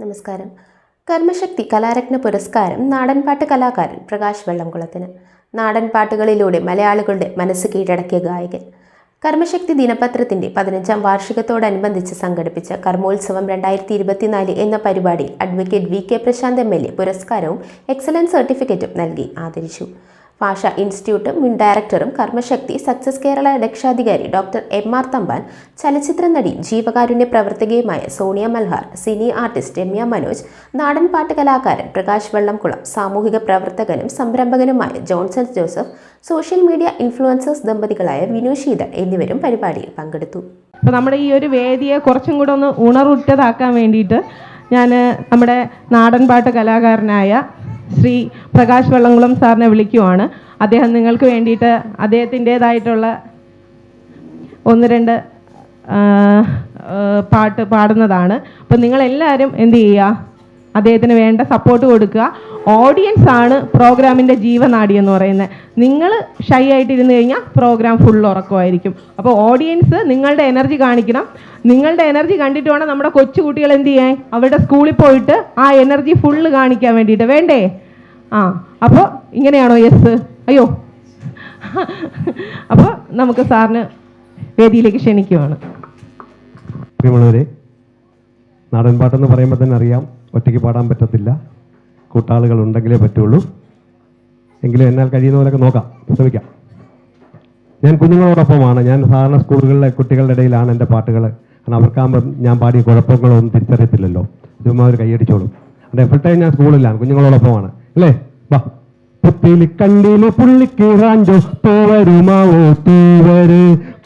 നമസ്കാരം. കർമ്മശക്തി കലാരത്ന പുരസ്കാരം നാടൻപാട്ട് കലാകാരൻ പ്രകാശ് വെള്ളംകുളത്തിന്. നാടൻപാട്ടുകളിലൂടെ മലയാളികളുടെ മനസ്സ് കീഴടക്കിയ ഗായകൻ. കർമ്മശക്തി ദിനപത്രത്തിന്റെ പതിനഞ്ചാം വാർഷികത്തോടനുബന്ധിച്ച് സംഘടിപ്പിച്ച കർമ്മോത്സവം രണ്ടായിരത്തി ഇരുപത്തിനാല് എന്ന പരിപാടിയിൽ advocate V K Prashanth M L A പുരസ്കാരവും എക്സലൻസ് സർട്ടിഫിക്കറ്റും നൽകി ആദരിച്ചു. ഭാഷ ഇൻസ്റ്റിറ്റ്യൂട്ട് മുൻ ഡയറക്ടറും കർമ്മശക്തി സക്സസ് കേരള രക്ഷാധികാരി ഡോക്ടർ എം ആർ തമ്പാൻ ചലച്ചിത്ര നടി ജീവകാരുണ്യ പ്രവർത്തകയുമായ സോണിയ മൽഹാർ സിനി ആർട്ടിസ്റ്റ് രമ്യ മനോജ് നാടൻപാട്ട് കലാകാരൻ പ്രകാശ് വെള്ളംകുളം സാമൂഹിക പ്രവർത്തകനും സംരംഭകനുമായ Johnson Joseph social media influencers ദമ്പതികളായ Vinu Sheethal എന്നിവരും പരിപാടിയിൽ പങ്കെടുത്തു. അപ്പോൾ നമ്മുടെ ഈ ഒരു വേദിയെ കുറച്ചും കൂടെ ഒന്ന് ഉണർവുറ്റതാക്കാൻ വേണ്ടിയിട്ട് ഞാൻ നമ്മുടെ നാടൻപാട്ട് കലാകാരനായ ശ്രീ പ്രകാശ് വെള്ളംകുളം സാറിനെ വിളിക്കുവാണ്. അദ്ദേഹം നിങ്ങൾക്ക് വേണ്ടിയിട്ട് അദ്ദേഹത്തിന്റേതായിട്ടുള്ള ഒന്ന് രണ്ട് പാട്ട് പാടുന്നതാണ്. അപ്പം നിങ്ങളെല്ലാവരും എന്ത് ചെയ്യുക? അദ്ദേഹത്തിന് വേണ്ട സപ്പോർട്ട് കൊടുക്കുക. ഓഡിയൻസ് ആണ് പ്രോഗ്രാമിന്റെ ജീവനാടി എന്ന് പറയുന്നത്. നിങ്ങൾ ഷൈ ആയിട്ടിരുന്ന് കഴിഞ്ഞാൽ പ്രോഗ്രാം ഫുൾ ഉറക്കമായിരിക്കും. അപ്പോൾ ഓഡിയൻസ് നിങ്ങളുടെ എനർജി കാണിക്കണം. നിങ്ങളുടെ എനർജി കണ്ടിട്ട് വേണം നമ്മുടെ കൊച്ചുകുട്ടികൾ എന്ത് ചെയ്യാൻ? അവരുടെ സ്കൂളിൽ പോയിട്ട് ആ എനർജി ഫുള്ള് കാണിക്കാൻ വേണ്ടിയിട്ട്. വേണ്ടേ? ആ അപ്പോൾ ഇങ്ങനെയാണോ? യെസ് അയ്യോ. അപ്പോൾ നമുക്ക് സാറിന് വേദിയിലേക്ക് ക്ഷണിക്കുവാണ്. നാടൻ പാട്ടെന്ന് പറയുമ്പോൾ തന്നെ അറിയാം ഒറ്റയ്ക്ക് പാടാൻ പറ്റത്തില്ല. കൂട്ടാളുകൾ ഉണ്ടെങ്കിലേ പറ്റുള്ളൂ. എങ്കിലും എന്നാൽ കഴിയുന്ന പോലെയൊക്കെ നോക്കാം ശ്രമിക്കാം. ഞാൻ കുഞ്ഞുങ്ങളോടൊപ്പമാണ്. ഞാൻ സാധാരണ സ്കൂളുകളിലെ കുട്ടികളുടെ ഇടയിലാണ് എന്റെ പാട്ടുകൾ. കാരണം അവർക്കാകുമ്പം ഞാൻ പാടിയ കുഴപ്പങ്ങളൊന്നും തിരിച്ചറിയത്തില്ലല്ലോ. ചുമ്മാ അവർ കൈയടിച്ചോളും. അതെ ഫുൾ ടൈം ഞാൻ സ്കൂളിലാണ് കുഞ്ഞുങ്ങളോടൊപ്പമാണ്. അല്ലേ? വാ. പുത്തിലി കണ്ടിലെ പുള്ളിക്ക് റാഞ്ചോ തോവരുമാവോ തൂവര്?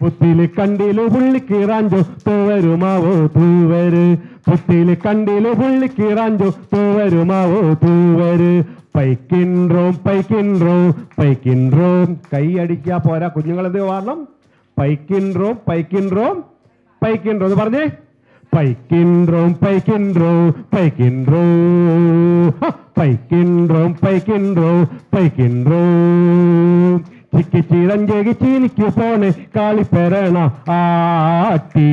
പുത്തിൽ കണ്ടിൽ പുള്ളിക്കീറാഞ്ചോ തോവരുമാവോ തൂവര് പുത്തിൽ കണ്ടിൽ പുള്ളിക്കീറാഞ്ചോ തോവരുമാവോ തൂവര് പൈക്കിൻറോം പൈക്കിൻറോം പൈക്കിൻറോം കൈ അടിക്കാ പോരാ കുഞ്ഞുങ്ങളെന്ത് വാർണം പൈക്കിൻറോം പൈക്കിൻറോം പൈക്കിൻറോ എന്ന് പറഞ്ഞേ. പൈക്കിൻറോം പൈക്കിൻറോ പൈക്കിൻറോ പൈക്കിൻറോം പൈക്കിൻറോ പൈക്കിൻറോ ചിക്കി ചിരഞ്ചേകി ചീനിക്ക് പോണ്. കാളിപ്പെരണ ആട്ടി.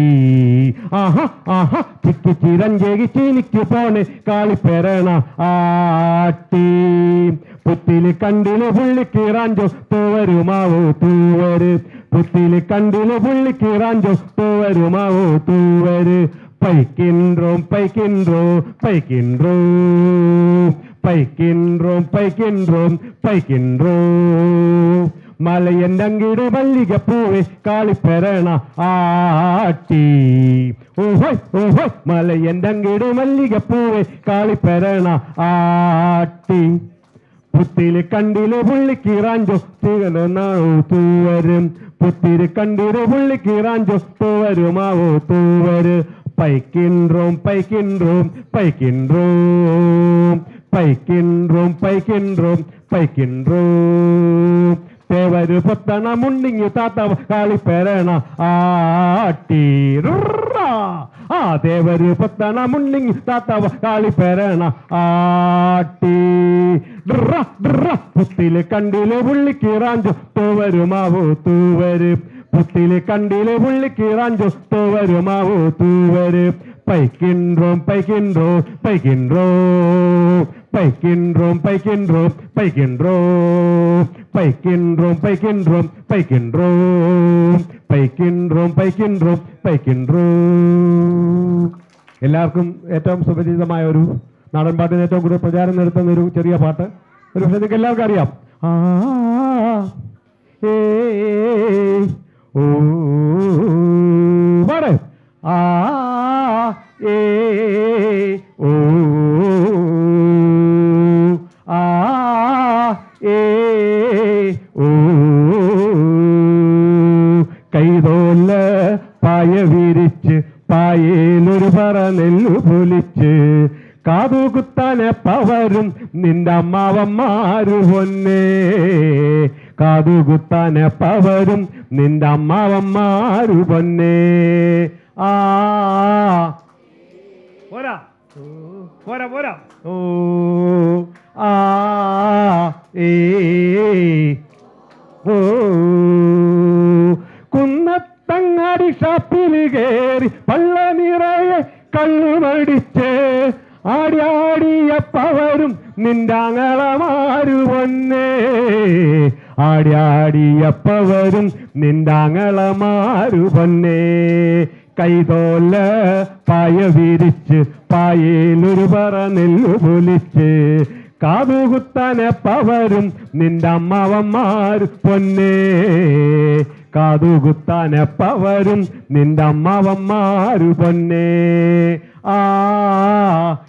ആഹ ആഹ ചിക്കി ചിരഞ്ചേകി ചീനിക്ക് പോണ്. കാളിപ്പെരണ ആട്ടി. പുത്തിൽ കണ്ടിൽ പുള്ളിക്കീറാഞ്ചോ തൂവരുമാവോ തൂവര് പുത്തിൽ കണ്ടിൽ പുള്ളിക്കീറാഞ്ചോ തൂവരുമാവോ തൂവര് പൈക്കിൻറോം പൈക്കിൻറോ പൈക്കിൻറോ പൈക്കിൻറോം പൈക്കിൻറോം പൈക്കിൻറോ മലയന്റെ അങ്കിട് മല്ലികപ്പൂവെ കാളിപ്പെരണ ആട്ടി. ഓഹോയ് ഓഹോയ് മലയന്റെ അങ്കിട് മല്ലികപ്പൂവെ കാളിപ്പെരണ ആട്ടി. പുത്തിൽ കണ്ടിൽ പുള്ളിക്കീറാഞ്ചോ തീകനാവോ തൂവരും. പുത്തിൽ കണ്ടിൽ പുള്ളിക്കീറാഞ്ചോ തൂവരുമാവോ തൂവര്. പൈക്കിൻറോം പൈക്കിൻറോം പൈക്കിൻറോം പൈക്കിൻറോം പൈക്കിൻറോം പൈക്കിൻറോം തേവര് പൊത്തണ മുണ്ടിങ്ങി താത്ത കാളിപ്പെരണ ആട്ടി റുറാ. ആ തേവര് പൊത്തണ മുണ്ടിങ്ങി താത്ത കാളിപ്പെരണ ആട്ടി ഡ്ര ഡ്ര പുത്തിൽ കണ്ടിൽ പുള്ളിക്കീറാഞ്ചു തോവരുമാവോ തൂവര് പുത്തിൽ കണ്ടിൽ പുള്ളിക്കീറാഞ്ചു തോവരുമാവോ തൂവര് പൈക്കിൻറോം പൈക്കിൻറോ പൈക്കിൻറോ. പൈക്കിൻറോം പൈക്കിൻറോ പൈക്കിൻറോ. പൈക്കിൻറോം പൈക്കിൻറോം പൈക്കിൻറോ. പൈക്കിൻറോം പൈക്കിൻറോം പൈക്കിൻറോ. എല്ലാവർക്കും ഏറ്റവും സുപരിചിതമായ ഒരു നാടൻ ഏറ്റവും കൂടുതൽ പ്രചാരം നടത്തുന്ന ഒരു ചെറിയ പാട്ട്. ഒരു പക്ഷേ നിങ്ങൾക്ക് എല്ലാവർക്കും അറിയാം. ആ ഏ ഓ ആ ഏ ഓ ആ ഏ ഓ കൈതോല്ല പായ വിരിച്ച് പായേലൊരു പറ നെല്ലു പൊലിച്ച്. കാതുകുത്താനെ പവരും നിന്റെ അമ്മാവന്മാരു പൊന്നേ. കാതുകുത്താനെപ്പവരും നിന്റെ അമ്മാവന്മാരു പൊന്നേ. ആ പോരാ പോരാ. ഓ ആ ഏ ഓ. കുന്നത്തങ്ങാടി ഷാപ്പിൽ കയറി പള്ള നിറയെ കള്ളുമടിച്ച് ആടി ആടിയപ്പവരും നിന്റെ അങ്ങളമാരു പൊന്നേ. ആടി ആടിയപ്പവരും നിന്റെ അങ്ങളമാരു പൊന്നേ. കൈതോല പായ വിരിച്ച് പായേലൊരു പറ നെല്ലു പൊലിച്ച്. കാതുകുത്താനെപ്പവരും നിന്റെ അമ്മാവന്മാർ പൊന്നേ. കാതുകുത്താനെപ്പവരും നിന്റെ അമ്മാവന്മാർ പൊന്നേ. ആ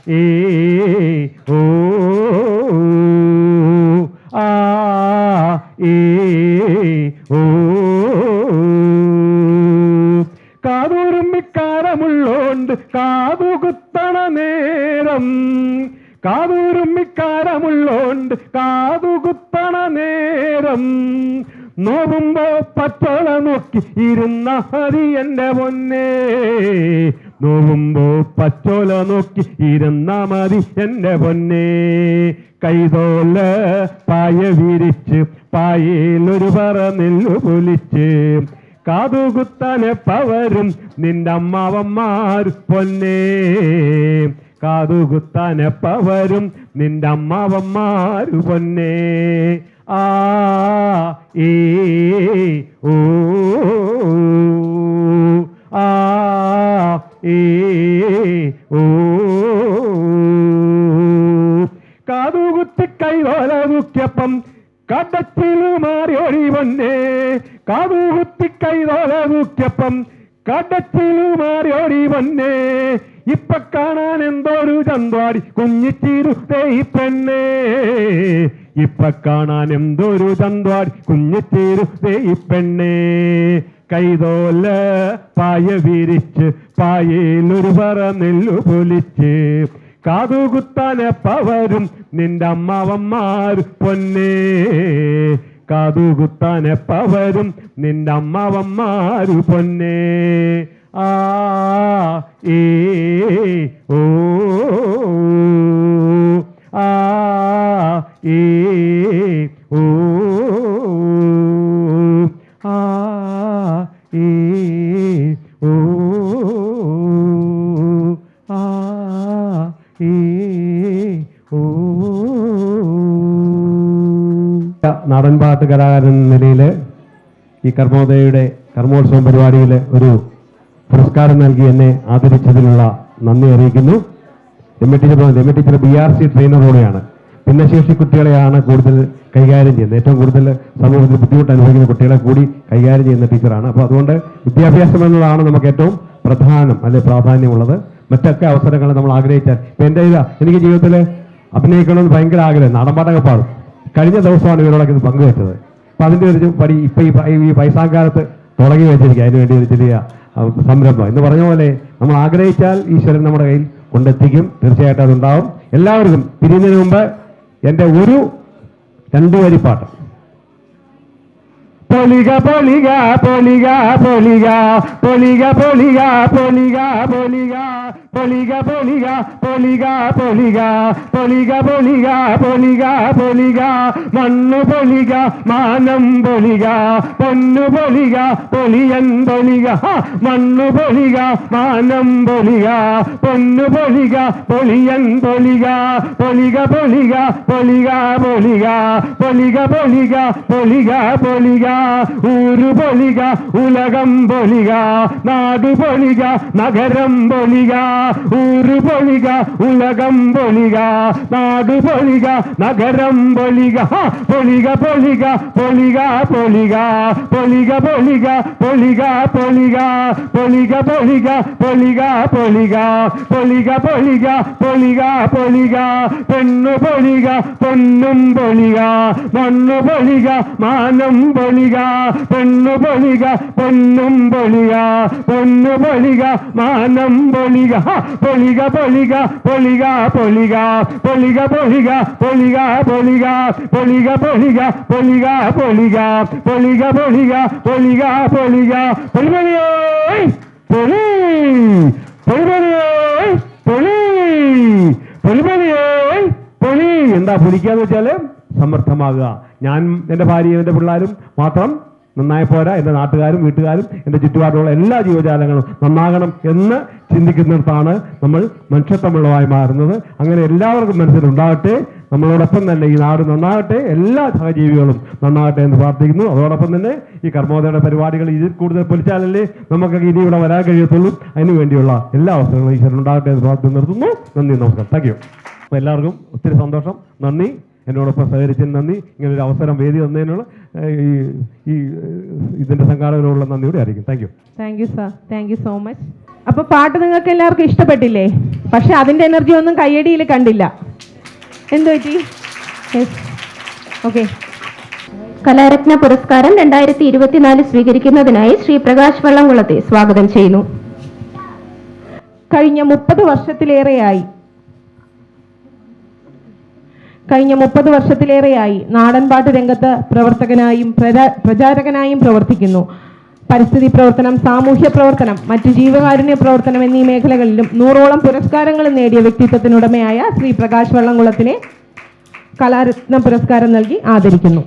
ഏ ഓ ആ ഏ. കാതുകുത്തണ നേരം കാതൂരുമ്മിക്കാരമുള്ളോണ്ട് കാതുകുത്തണ നേരം നോവുമ്പോ പച്ചോള നോക്കി ഇരുന്ന ഹരി എന്റെ പൊന്നേ. നോവുമ്പോ പച്ചോല നോക്കി ഇരുന്ന മതി എന്റെ പൊന്നേ. കൈതോല പായ വിരിച്ച് പായയിലൊരു പറ നെല്ലു പൊലിച്ച് കാതുകുത്താനെപ്പവരും നിന്റമ്മാവന്മാർ പൊന്നേ. കാതുകുത്താനെപ്പവരും നിന്റമ്മാവന്മാർ പൊന്നേ. ആ ഓ ആ ഏ ഓ കാതുകുത്തി കൈവോല മുഖ്യപ്പം കടച്ച ദുഃഖ്യപ്പം കടച്ചിലു മാറിയോടി വന്നേ. ഇപ്പൊ കാണാൻ എന്തോരു ചന്തോടി കുഞ്ഞിച്ചിരു ഈ പെണ്ണേ. ഇപ്പൊ കാണാൻ എന്തൊരു ചന്തോടി കുഞ്ഞിച്ചിരു ഈ പെണ്ണേ. കൈതോല പായ വിരിച്ച് പായയിലൊരു പറ നെല്ലു പൊലിച്ച്. കാതുകുത്താനെ പവരും നിന്റെ അമ്മാവന്മാർ പൊന്നേ. കാതുകുത്താനെ പവരും നിന്റെ അമ്മാവന്മാരു പൊന്നേ. ആ ഏ ഓ ആ ഏ. നാടൻപാട്ട് കലാകാരൻ എന്ന നിലയിൽ ഈ കർമ്മോദയയുടെ കർമ്മോത്സവം പരിപാടിയിൽ ഒരു പുരസ്കാരം നൽകി എന്നെ ആദരിച്ചതിനുള്ള നന്ദി അറിയിക്കുന്നു. M A teacher M A teacher B R C ട്രെയിനറോടെയാണ് ഭിന്നശേഷി കുട്ടികളെയാണ് കൂടുതൽ കൈകാര്യം ചെയ്യുന്നത്. ഏറ്റവും കൂടുതൽ സമൂഹത്തിൽ ബുദ്ധിമുട്ട് അനുഭവിക്കുന്ന കുട്ടികളെ കൂടി കൈകാര്യം ചെയ്യുന്ന ടീച്ചറാണ് അപ്പോൾ അതുകൊണ്ട് വിദ്യാഭ്യാസം എന്നതാണ് നമുക്ക് ഏറ്റവും പ്രധാനം അല്ലെ പ്രാധാന്യമുള്ളത്. മറ്റൊക്കെ അവസരങ്ങൾ നമ്മൾ ആഗ്രഹിച്ചാൽ ഇപ്പം എന്റെ ഇതാ എനിക്ക് ജീവിതത്തിൽ അഭിനയിക്കണമെന്ന് ഭയങ്കര ആഗ്രഹം. നാടൻപാട്ടൊക്കെ പാടും. കഴിഞ്ഞ ദിവസമാണ് ഇവരോടൊക്കെ ഇത് പങ്കുവെച്ചത്. അപ്പം അതിന്റെ ഒരു പടി ഇപ്പം ഈ പൈസാങ്കാലത്ത് തുടങ്ങി വെച്ചിരിക്കുക. അതിന് വേണ്ടി ഒരു ചെറിയ സംരംഭം. എന്ന് പറഞ്ഞ പോലെ നമ്മൾ ആഗ്രഹിച്ചാൽ ഈശ്വരൻ നമ്മുടെ കയ്യിൽ കൊണ്ടെത്തിക്കും. തീർച്ചയായിട്ടും അതുണ്ടാവും. എല്ലാവർക്കും പിരിയുന്നതിന് മുമ്പ് എന്റെ ഒരു രണ്ടു വരി పొలిగా పొలిగా పొలిగా పొలిగా పొలిగా పొలిగా పొలిగా పొలిగా పొలిగా పొలిగా పొలిగా పొలిగా పొలిగా పొలిగా పొలిగా పొలిగా మన్ను పొలిగా మానం పొలిగా పొన్ను పొలిగా పొలియన్ పొలిగా మన్ను పొలిగా మానం పొలిగా పొన్ను పొలిగా పొలియన్ పొలిగా పొలిగా పొలిగా పొలిగా పొలిగా పొలిగా పొలిగా పొలిగా ഊരു പൊലിക ഉലകം പൊലിക നാടു പൊലിക നഗരം പൊലിക ഊരു പൊലിക ഉലകം പൊലിക നാടു പൊലിക നഗരം പൊലിക ഹ! പൊലിക പൊലിക പൊലിക പൊലിക പൊലിക പൊലിക പൊലിക പൊലിക പൊലിക പൊലിക പൊലിക പൊലിക പൊലിക പൊലിക പൊലിക പൊലിക പെണ്ണു പൊലിക പൊന്നും പൊലിക മണ്ണു പൊലിക മാനം പൊലിക പൊലിക പെണ്ണു പൊലിക പൊന്നും പൊലിക പൊന്നു പൊലിക മാനം പൊളിക. പൊളിക പൊളിക പൊളിക പൊളിക പൊളിക പൊളിക പൊളിക പൊളിക പൊളിക പൊളിക പൊളിക പൊളിക പൊളിക പൊളിക പൊളിക പൊളിക. പൊലിക പൊളി പൊലി പൊളി. പൊലി എന്താ പൊളിക്കാന്ന് വെച്ചാൽ? സമർത്ഥമാകുക. ഞാൻ എന്റെ ഭാര്യയും എന്റെ പിള്ളേരും മാത്രം നന്നായി പോരാ. എന്റെ നാട്ടുകാരും വീട്ടുകാരും എന്റെ ചുറ്റുപാടുള്ള എല്ലാ ജീവജാലങ്ങളും നന്നാകണം എന്ന് ചിന്തിക്കുന്നിടത്താണ് നമ്മൾ മനുഷ്യത്വമുള്ളതായി മാറുന്നത്. അങ്ങനെ എല്ലാവർക്കും മനസ്സിലുണ്ടാകട്ടെ. നമ്മളോടൊപ്പം തന്നെ ഈ നാട് നന്നാകട്ടെ. എല്ലാ സഹജീവികളും നന്നാകട്ടെ എന്ന് പ്രാർത്ഥിക്കുന്നു. അതോടൊപ്പം തന്നെ ഈ കർമ്മോദയുടെ പരിപാടികൾ ഇതിൽ കൂടുതൽ പൊലിച്ചാലല്ലേ നമുക്ക് ഇനി ഇവിടെ വരാൻ കഴിയത്തുള്ളൂ. അതിനു വേണ്ടിയുള്ള എല്ലാ അവസരങ്ങളും ഈശ്വരൻ ഉണ്ടാകട്ടെ എന്ന് പ്രാർത്ഥന നിർത്തുന്നു. നന്ദി നമസ്കാരം. താങ്ക് യു എല്ലാവർക്കും ഒത്തിരി സന്തോഷം. നന്ദി. എന്നോടൊപ്പം സഹകരിച്ചതിന് നന്ദി. ഇങ്ങനെ ഒരു അവസരം വേദി തന്നതിനുള്ള ഈ ഈ ഇതിന്റെ സംഘാടകരോടുള്ള നന്ദിയോടെ അറിയിക്കും thank you thank you sir thank you so much അപ്പോൾ പാട്ട് നിങ്ങൾക്ക് എല്ലാവർക്കും ഇഷ്ടപ്പെട്ടില്ലേ? പക്ഷെ അതിന്റെ എനർജി ഒന്നും കയ്യടിയിൽ കണ്ടില്ല. എന്തോ പറ്റി? ഓക്കെ കലാരത്ന പുരസ്കാരം രണ്ടായിരത്തി ഇരുപത്തിനാല് സ്വീകരിക്കുന്നതിനായി ശ്രീ പ്രകാശ് വള്ളംകുളത്തെ സ്വാഗതം ചെയ്യുന്നു. കഴിഞ്ഞ മുപ്പത് വർഷത്തിലേറെയായി. കഴിഞ്ഞ മുപ്പത് വർഷത്തിലേറെയായി നാടൻപാട്ട് രംഗത്ത് പ്രവർത്തകനായും പ്രചാരകനായും പ്രവർത്തിക്കുന്നു. പരിസ്ഥിതി പ്രവർത്തനം സാമൂഹ്യ പ്രവർത്തനം മറ്റ് ജീവകാരുണ്യ പ്രവർത്തനം എന്നീ മേഖലകളിലും നൂറോളം പുരസ്കാരങ്ങൾ നേടിയ വ്യക്തിത്വത്തിനുടമയായ ശ്രീ പ്രകാശ് വള്ളംകുളത്തിനെ കലാരത്ന പുരസ്കാരം നൽകി ആദരിക്കുന്നു.